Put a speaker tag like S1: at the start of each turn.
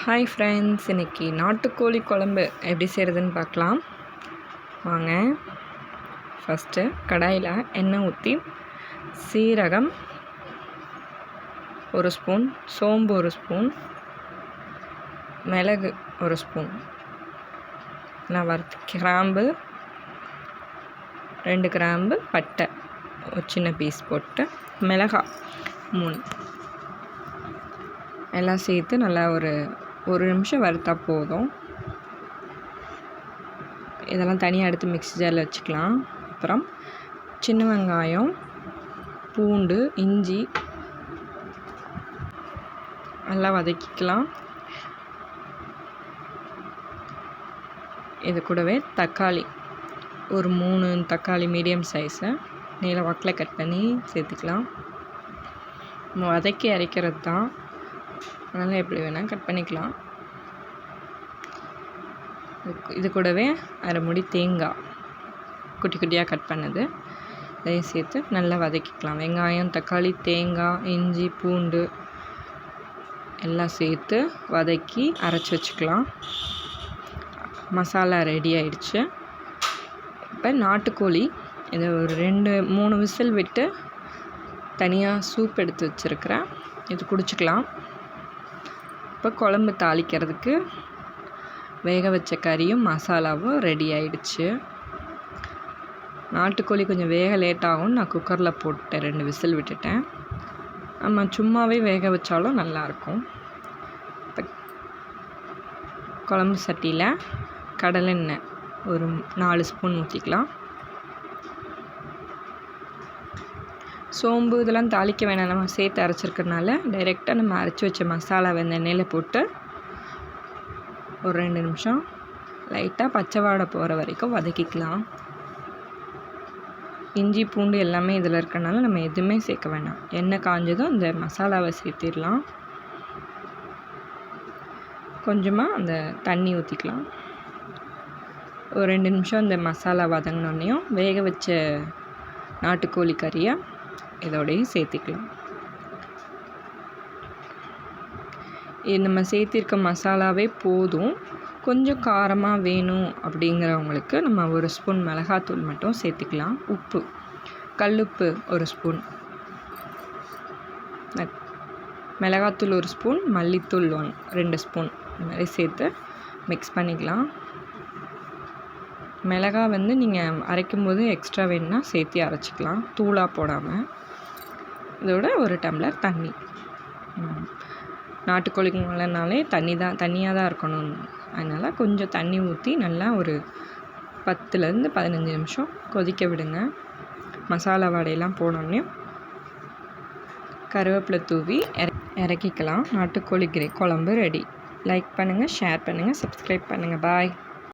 S1: Hi friends இன்றைக்கி நாட்டுக்கோழி குழம்பு எப்படி செய்கிறதுன்னு பார்க்கலாம். வாங்க. ஃபஸ்ட்டு கடாயில் எண்ணெய் ஊற்றி சீரகம் ஒரு ஸ்பூன் சோம்பு ஒரு ஸ்பூன் மிளகு ஒரு ஸ்பூன். நான் வறுத்து கிராம்பு ரெண்டு கிராம்பு பட்டை ஒரு சின்ன பீஸ் போட்டு மிளகாய் மூணு. எல்லாம் சேர்த்து நல்லா ஒரு ஒரு நிமிஷம் வறுத்தா போதும். இதெல்லாம் தனியாக எடுத்து மிக்ஸி ஜாரில் வச்சுக்கலாம். அப்புறம் சின்ன வெங்காயம் பூண்டு இஞ்சி நல்லா வதக்கிக்கலாம். இது கூடவே தக்காளி. ஒரு மூணு தக்காளி மீடியம் சைஸை நீல வாக்கில் கட் பண்ணி சேர்த்துக்கலாம். வதக்கி அரைக்கிறது தான் அதனால் எப்படி வேணால் கட் பண்ணிக்கலாம். இது கூடவே அரை முடி தேங்காய் குட்டி குட்டியாக கட் பண்ணது. இதையும் சேர்த்து நல்லா வதக்கிக்கலாம். வெங்காயம் தக்காளி தேங்காய் இஞ்சி பூண்டு எல்லாம் சேர்த்து வதக்கி அரைச்சி வச்சுக்கலாம். மசாலா ரெடி ஆயிடுச்சு. இப்போ நாட்டுக்கோழி இதை ஒரு ரெண்டு மூணு விசில் விட்டு தனியாக சூப் எடுத்து வச்சுருக்கிறேன். இது குடிச்சிக்கலாம். இப்போ குழம்பு தாளிக்கிறதுக்கு வேக வச்ச கறியும் மசாலாவும் ரெடி ஆயிடுச்சு. நாட்டுக்கோழி கொஞ்சம் வேக லேட்டாகும் நான் குக்கரில் போட்டேன் ரெண்டு விசில் விட்டுட்டேன். நம்ம சும்மாவே வேக வச்சாலும் நல்லாயிருக்கும். இப்போ குழம்பு சட்டியில் கடலெண்ணெய் ஒரு நாலு ஸ்பூன் ஊற்றிக்கலாம் சோம்பு இதெல்லாம் தாளிக்க வேணாம். நம்ம சேர்த்து அரைச்சிருக்கிறனால டைரெக்டாக நம்ம அரைச்சி வச்ச மசாலாவை இந்த எண்ணெயில் போட்டு ஒரு ரெண்டு நிமிஷம் லைட்டாக பச்சை வாடை போகிற வரைக்கும் வதக்கிக்கலாம். இஞ்சி பூண்டு எல்லாமே இதில் இருக்கிறனால நம்ம எதுவுமே சேர்க்க வேணாம். எண்ணெய் காஞ்சதும் இந்த மசாலாவை சேர்த்திடலாம். கொஞ்சமாக அந்த தண்ணி ஊற்றிக்கலாம் ஒரு ரெண்டு நிமிஷம் இந்த மசாலா வதங்கினோடனையும் வேக வச்ச நாட்டுக்கோழி கறியை இதோடையும் சேர்த்திக்கலாம். நம்ம சேர்த்திருக்க மசாலாவே போதும். கொஞ்சம் காரமாக வேணும் அப்படிங்கிறவங்களுக்கு நம்ம ஒரு ஸ்பூன் மிளகாத்தூள் மட்டும் சேர்த்துக்கலாம். உப்பு கல்லுப்பு ஒரு ஸ்பூன். மிளகாத்தூள் ஒரு ஸ்பூன் மல்லித்தூள் ஒன் ரெண்டு ஸ்பூன். இந்த மாதிரி சேர்த்து மிக்ஸ் பண்ணிக்கலாம். மிளகா வந்து நீங்கள் அரைக்கும் போது எக்ஸ்ட்ரா வேணுன்னா சேர்த்து அரைச்சிக்கலாம். தூளாக போடாமல் இதோட ஒரு டம்ளர் தண்ணி. நாட்டுக்கோழிங்கனாலே தண்ணி தான் தண்ணியாக தான் இருக்கணும். அதனால் கொஞ்சம் தண்ணி ஊற்றி நல்லா ஒரு பத்துலேருந்து பதினஞ்சு நிமிஷம் கொதிக்க விடுங்க. மசாலா வடையெல்லாம் போனோடனே கருவேப்பிலை தூவி இறக்கிக்கலாம். நாட்டுக்கோழி கிரே குழம்பு ரெடி லைக் பண்ணுங்கள் ஷேர் பண்ணுங்கள் சப்ஸ்கிரைப் பண்ணுங்கள் பாய்